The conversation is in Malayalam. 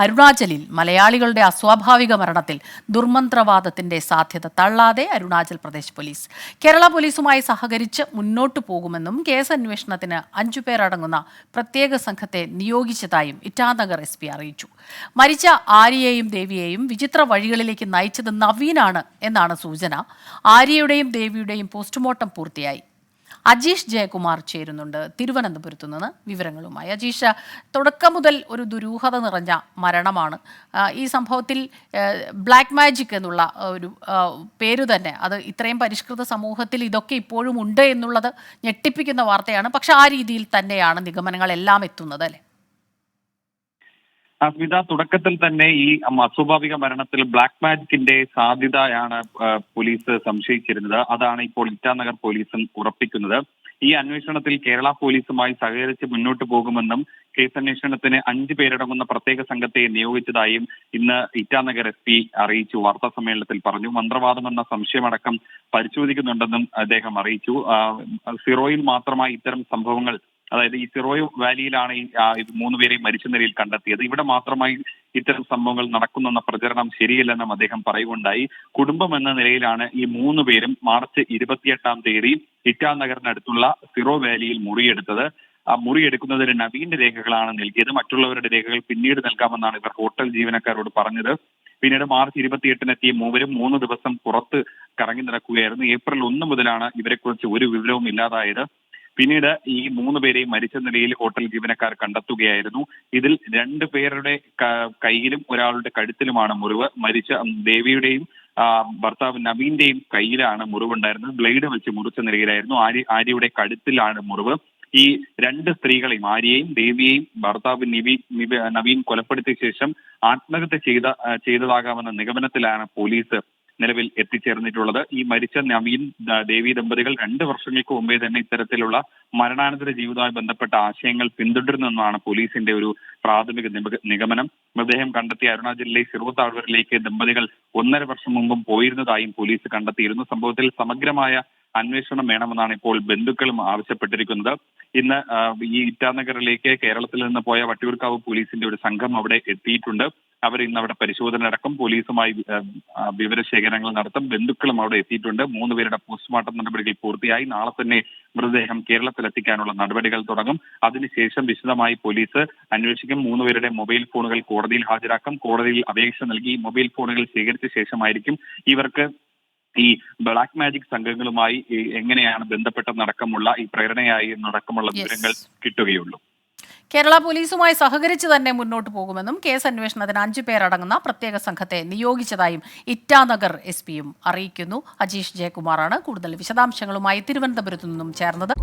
അരുണാചലിൽ മലയാളികളുടെ അസ്വാഭാവിക മരണത്തിൽ ദുർമന്ത്രവാദത്തിന്റെ സാധ്യത തള്ളാതെ അരുണാചൽ പ്രദേശ് പോലീസ്. കേരള പോലീസുമായി സഹകരിച്ച് മുന്നോട്ടു പോകുമെന്നും കേസ് അന്വേഷണത്തിന് അഞ്ചു പേരടങ്ങുന്ന പ്രത്യേക സംഘത്തെ നിയോഗിച്ചതായും ഇറ്റാനഗർ എസ് പി അറിയിച്ചു. മരിച്ച ആര്യയെയും ദേവിയെയും വിചിത്ര വഴികളിലേക്ക് നയിച്ചത് നവീനാണ് എന്നാണ് സൂചന. ആര്യയുടെയും ദേവിയുടെയും പോസ്റ്റ്മോർട്ടം പൂർത്തിയായി. അജീഷ് ജയകുമാർ ചേരുന്നുണ്ട് തിരുവനന്തപുരത്തു നിന്ന് വിവരങ്ങളുമായി. അജീഷ് തുടക്കം മുതൽ ഒരു ദുരൂഹത നിറഞ്ഞ മരണമാണ്. ഈ സംഭവത്തിൽ ബ്ലാക്ക് മാജിക് എന്നുള്ള ഒരു പേര് തന്നെ. അത് ഇത്രയും പരിഷ്കൃത സമൂഹത്തിൽ ഇതൊക്കെ ഇപ്പോഴും ഉണ്ട് എന്നുള്ളത് ഞെട്ടിപ്പിക്കുന്ന വാർത്തയാണ്. പക്ഷെ ആ രീതിയിൽ തന്നെയാണ് നിഗമനങ്ങളെല്ലാം എത്തുന്നത് അല്ലേ? അസ്മിത തുടക്കത്തിൽ തന്നെ ഈ അസ്വാഭാവിക മരണത്തിൽ ബ്ലാക്ക് മാജിക്കിന്റെ സാധ്യതയാണ് പോലീസ് സംശയിച്ചിരുന്നത്. അതാണ് ഇപ്പോൾ ഇറ്റാനഗർ പോലീസും ഉറപ്പിക്കുന്നത്. ഈ അന്വേഷണത്തിൽ കേരള പോലീസുമായി സഹകരിച്ച് മുന്നോട്ട് പോകുമെന്നും കേസന്വേഷണത്തിന് അഞ്ചു പേരടങ്ങുന്ന പ്രത്യേക സംഘത്തെ നിയോഗിച്ചതായും ഇന്ന് ഇറ്റാനഗർ എസ് പി അറിയിച്ചു. വാർത്താ സമ്മേളനത്തിൽ പറഞ്ഞു. മന്ത്രവാദമെന്ന സംശയമടക്കം പരിശോധിക്കുന്നുണ്ടെന്നും അദ്ദേഹം അറിയിച്ചു. സിറോയിൽ മാത്രമായി ഇത്തരം സംഭവങ്ങൾ അതായത് ഈ സിറോയ് വാലിയിലാണ് ഈ മൂന്ന് പേരെയും മരിച്ച നിലയിൽ കണ്ടെത്തിയത്. ഇവിടെ മാത്രമായി ഇത്തരം സംഭവങ്ങൾ നടക്കുന്നെന്ന പ്രചരണം ശരിയല്ലെന്നും അദ്ദേഹം പറയുകയുണ്ടായി. കുടുംബം എന്ന നിലയിലാണ് ഈ മൂന്ന് പേരും മാർച്ച് ഇരുപത്തിയെട്ടാം തീയതി ഇറ്റാനഗറിനടുത്തുള്ള സിറോ വാലിയിൽ മുറിയെടുത്തത്. ആ മുറിയെടുക്കുന്നതിന് നവീന്റെ രേഖകളാണ് നൽകിയത്. മറ്റുള്ളവരുടെ രേഖകൾ പിന്നീട് നൽകാമെന്നാണ് ഇവർ ഹോട്ടൽ ജീവനക്കാരോട് പറഞ്ഞത്. പിന്നീട് മാർച്ച് ഇരുപത്തിയെട്ടിന് എത്തിയ മൂവരും മൂന്ന് ദിവസം പുറത്ത് കറങ്ങി നടക്കുകയായിരുന്നു. ഏപ്രിൽ ഒന്ന് മുതലാണ് ഇവരെക്കുറിച്ച് ഒരു വിവരവും ഇല്ലാതായത്. പിന്നീട് ഈ മൂന്ന് പേരെയും മരിച്ച നിലയിൽ ഹോട്ടൽ ജീവനക്കാർ കണ്ടെത്തുകയായിരുന്നു. ഇതിൽ രണ്ട് പേരുടെ കയ്യിലും ഒരാളുടെ കഴുത്തിലുമാണ് മുറിവ്. മരിച്ച ദേവിയുടെയും ഭർത്താവ് നവീന്റെയും കയ്യിലാണ് മുറിവുണ്ടായിരുന്നത്. ബ്ലേഡ് വെച്ച് മുറിച്ച നിലയിലായിരുന്നു ആര്യ ആര്യയുടെ കഴുത്തിലാണ് മുറിവ്. ഈ രണ്ട് സ്ത്രീകളെയും ആര്യയെയും ദേവിയെയും ഭർത്താവ് നിവി നവീൻ കൊലപ്പെടുത്തിയ ശേഷം ആത്മഹത്യ ചെയ്ത ചെയ്തതാകാമെന്ന നിഗമനത്തിലാണ് പോലീസ് നിലവിൽ എത്തിച്ചേർന്നിട്ടുള്ളത്. ഈ മരിച്ച നവീൻ ദേവി ദമ്പതികൾ രണ്ട് വർഷങ്ങൾക്ക് മുമ്പേ തന്നെ ഇത്തരത്തിലുള്ള മരണാനന്തര ജീവിതവുമായി ബന്ധപ്പെട്ട ആശയങ്ങൾ പിന്തുടരുന്നെന്നാണ് പോലീസിന്റെ ഒരു പ്രാഥമിക നിഗമനം. മൃതദേഹം കണ്ടെത്തിയ അരുണാചലിലെ സിറോ താഴ്വരയിലേക്ക് ദമ്പതികൾ ഒന്നര വർഷം മുമ്പും പോയിരുന്നതായും പോലീസ് കണ്ടെത്തിയിരുന്നു. സംഭവത്തിൽ സമഗ്രമായ അന്വേഷണം വേണമെന്നാണ് ഇപ്പോൾ ബന്ധുക്കളും ആവശ്യപ്പെട്ടിരിക്കുന്നത്. ഇന്ന് ഈ ഇറ്റാനഗറിലേക്ക് കേരളത്തിൽ നിന്ന് പോയ വട്ടിയൂർക്കാവ് പോലീസിന്റെ ഒരു സംഘം അവിടെ എത്തിയിട്ടുണ്ട്. അവർ ഇന്ന് അവിടെ പരിശോധന നടക്കും. പോലീസുമായി വിവരശേഖരങ്ങൾ വിവരശേഖരണങ്ങൾ നടത്തും. ബന്ധുക്കളും അവിടെ എത്തിയിട്ടുണ്ട്. മൂന്ന് പേരുടെ പോസ്റ്റ്മോർട്ടം നടപടികൾ പൂർത്തിയായി. നാളെ തന്നെ മൃതദേഹം കേരളത്തിലെത്തിക്കാനുള്ള നടപടികൾ തുടങ്ങും. അതിനുശേഷം വിശദമായി പോലീസ് അന്വേഷിക്കും. മൂന്ന് പേരുടെ മൊബൈൽ ഫോണുകൾ കോടതിയിൽ ഹാജരാക്കും. കോടതിയിൽ അപേക്ഷ നൽകി മൊബൈൽ ഫോണുകൾ ശേഖരിച്ച ശേഷമായിരിക്കും ഇവർക്ക് ഈ ബ്ലാക്ക് മാജിക് സംഘങ്ങളുമായി എങ്ങനെയാണ് ബന്ധപ്പെട്ട നടക്കമുള്ള ഈ പ്രേരണയായി നടക്കമുള്ള. വിവരങ്ങൾ കിട്ടുകയുള്ളൂ. കേരള പോലീസുമായി സഹകരിച്ച് തന്നെ മുന്നോട്ട് പോകുമെന്നും കേസ് അന്വേഷണത്തിന് അഞ്ചു പേരടങ്ങുന്ന പ്രത്യേക സംഘത്തെ നിയോഗിച്ചതായും ഇറ്റാനഗർ എസ് പിയും അറിയിക്കുന്നു. അജീഷ് ജയകുമാറാണ് കൂടുതൽ വിശദാംശങ്ങളുമായി തിരുവനന്തപുരത്തു നിന്നും ചേർന്നത്.